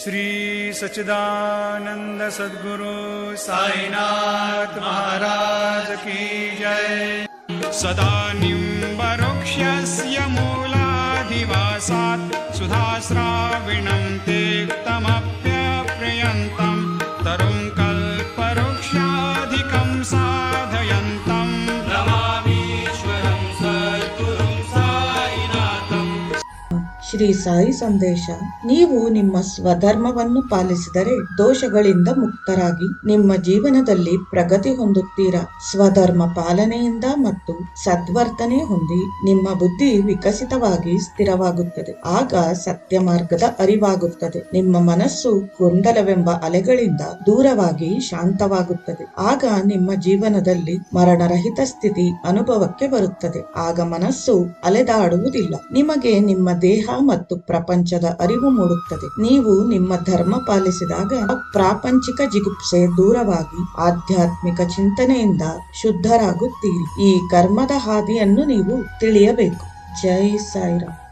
श्री सच्चिदानंद सद्गुरु साईनाथ महाराज की जय। सदा निम्बरुक्षस्य मूलाधिवासात् सुधास्राविणं तेक्तमप्यप्रियन्तम् तरुं कल्पवृक्षाधिकं साधयन्तम् ಶ್ರೀ ಸಾಯಿ ಸಂದೇಶ. ನೀವು ನಿಮ್ಮ ಸ್ವಧರ್ಮವನ್ನು ಪಾಲಿಸಿದರೆ ದೋಷಗಳಿಂದ ಮುಕ್ತರಾಗಿ ನಿಮ್ಮ ಜೀವನದಲ್ಲಿ ಪ್ರಗತಿ ಹೊಂದುತ್ತೀರಾ? ಸ್ವಧರ್ಮ ಪಾಲನೆಯಿಂದ ಮತ್ತು ಸದ್ವರ್ತನೆ ಹೊಂದಿ ನಿಮ್ಮ ಬುದ್ಧಿ ವಿಕಸಿತವಾಗಿ ಸ್ಥಿರವಾಗುತ್ತದೆ. ಆಗ ಸತ್ಯ ಮಾರ್ಗದ ಅರಿವಾಗುತ್ತದೆ. ನಿಮ್ಮ ಮನಸ್ಸು ಗೊಂದಲವೆಂಬ ಅಲೆಗಳಿಂದ ದೂರವಾಗಿ ಶಾಂತವಾಗುತ್ತದೆ. ಆಗ ನಿಮ್ಮ ಜೀವನದಲ್ಲಿ ಮರಣರಹಿತ ಸ್ಥಿತಿ ಅನುಭವಕ್ಕೆ ಬರುತ್ತದೆ. ಆಗ ಮನಸ್ಸು ಅಲೆದಾಡುವುದಿಲ್ಲ. ನಿಮಗೆ ನಿಮ್ಮ ದೇಹ ಮತ್ತು ಪ್ರಪಂಚದ ಅರಿವು ಮೂಡುತ್ತದೆ. ನೀವು ನಿಮ್ಮ ಧರ್ಮ ಪಾಲಿಸಿದಾಗ ಪ್ರಾಪಂಚಿಕ ಜಿಗುಪ್ಸೆ ದೂರವಾಗಿ ಆಧ್ಯಾತ್ಮಿಕ ಚಿಂತನೆಯಿಂದ ಶುದ್ಧರಾಗುತ್ತೀರಿ. ಈ ಕರ್ಮದ ಹಾದಿಯನ್ನು ನೀವು ತಿಳಿಯಬೇಕು. ಜೈ ಸಾಯಿರಾಮ್.